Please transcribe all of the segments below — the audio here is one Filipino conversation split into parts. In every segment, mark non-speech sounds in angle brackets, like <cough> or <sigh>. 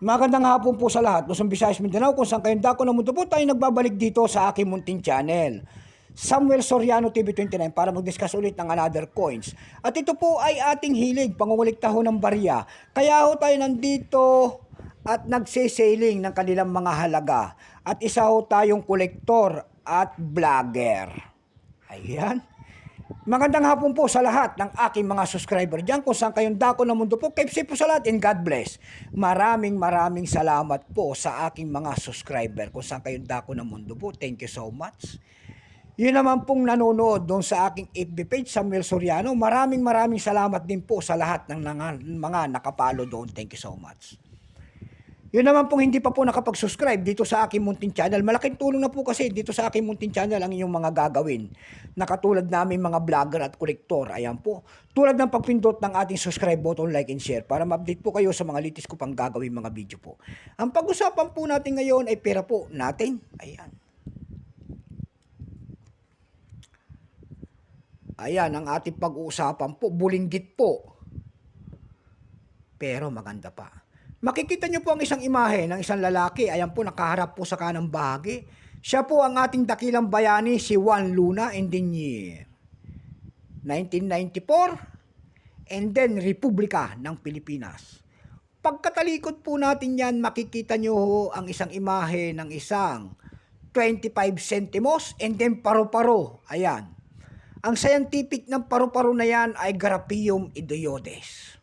Magandang hapon po sa lahat. Luzon, Visayas, Mindanao, kung saan kayong dako ng mundo po, tayo nagbabalik dito sa aking munting channel. Samuel Soriano TV29 para mag-discuss ulit ng another coins. At ito po ay ating hilig, pangungulikta ho ng barya. Kaya ho tayo nandito at nagsisailing ng kanilang mga halaga. At isa ho tayong kolektor at vlogger. Ayan. Magandang hapon po sa lahat ng aking mga subscriber dyan kung saan kayong dako ng mundo po. Keep safe po sa lahat and God bless. Maraming maraming salamat po sa aking mga subscriber kung saan kayong dako ng mundo po. Thank you so much. Yun naman pong nanonood doon sa aking FB page, Samuel Soriano. Maraming maraming salamat din po sa lahat ng mga, nakapalo doon. Thank you so much. Yun naman pong hindi pa po nakapag-subscribe dito sa aking munting channel. Malaking tulong na po kasi dito sa aking munting channel ang inyong mga gagawin. Nakatulad namin mga vlogger at kolektor. Ayan po. Tulad ng pagpindot ng ating subscribe button, like and share para ma-update po kayo sa mga litis ko pang gagawin mga video po. Ang pag-usapan po natin ngayon ay pera po natin. Ayan. Ayan ang ating pag-uusapan po. Bulinggit po. Pero maganda pa. Makikita niyo po ang isang imahe ng isang lalaki. Ayan po, nakaharap po sa kanang bahagi. Siya po ang ating dakilang bayani, si Juan Luna Engineer. 1994, and then Republika ng Pilipinas. Pagkatalikod po natin yan, makikita nyo ho ang isang imahe ng isang 25 centimos and then paro-paro. Ayan. Ang scientific ng paro-paro na yan ay Graphium idiodes.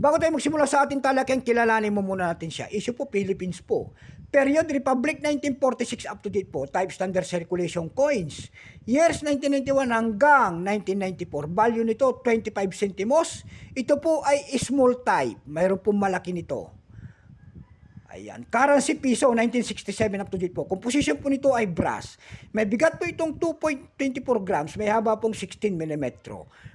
Bago tayo magsimula sa ating talakang, kilalanin mo muna natin siya. Issue po, Philippines po. Period, Republic 1946 up to date po. Type Standard Circulation Coins. Years 1991 hanggang 1994. Value nito, 25 centimos. Ito po ay small type. Mayroon po malaki nito. Ayan. Currency piso, 1967 up to date po. Composition po nito ay brass. May bigat po itong 2.24 grams. May haba pong 16 mm.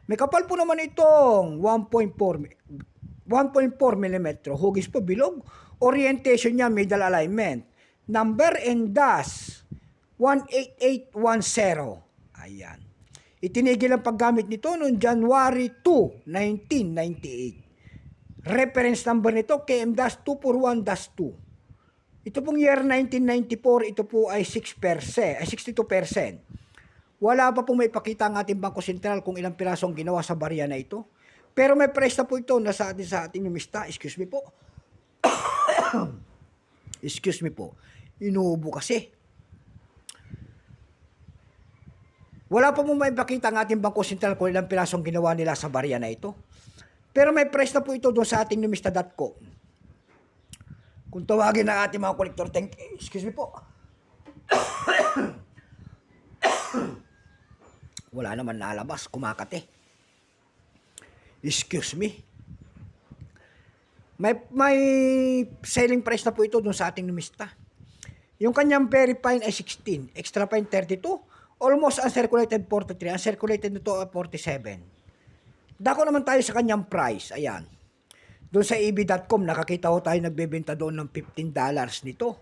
May kapal po naman itong 1.4 1.4 mm. Hugis po bilog. Orientation niya middle alignment. Number and dash 18810. Ayan. Itinigil ang paggamit nito noong January 2, 1998. Reference number nito KM-241-2. Ito pong year 1994, ito po ay 6%, ay 62%. Wala pa pong may pakita ang ating Bangko Sentral kung ilang pirasong ginawa sa barya na ito. Pero may price na po ito na sa atin sa ating numista. Excuse me po. <coughs> Excuse me po. Inuubo kasi. Wala pa mo may pakita ang ating Bangko Sentral kung ilang pirasong ginawa nila sa barya na ito. Pero may price na po ito doon sa ating numista.com. Kung tawagin ng ating mga kolektor, thank excuse me po. <coughs> Wala naman nalabas, kumakate. Excuse me. May, may selling price na po ito doon sa ating numista. Yung kanyang very fine ay 16, extra fine 32, almost uncirculated 43, uncirculated nito ay 47. Dako naman tayo sa kanyang price, ayan. Doon sa eb.com, nakakita ko tayo nagbebenta doon ng 15 dollars nito.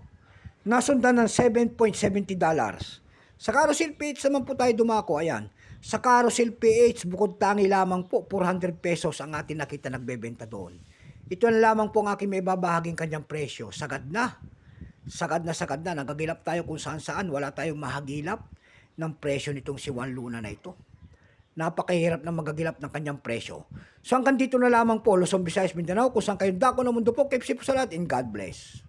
Nasundan ng 7.70 dollars. Sa Carousel PH naman po tayo dumako, ayan. Sa Carousel PH, bukod tangi lamang po, 400 pesos ang ating nakita nagbebenta doon. Ito na lamang po ang aking may babahaging kanyang presyo. Sagad na. Sagad na sagad na. Nagagilap tayo kung saan saan. Wala tayong mahagilap ng presyo nitong si Juan Luna na ito. Napakahirap na magagilap ng kanyang presyo. So hanggang dito na lamang po, Luzon, Visayas, Mindanao, kung saan kayong dako ng mundo po, keep safe po sa lahat, and God bless.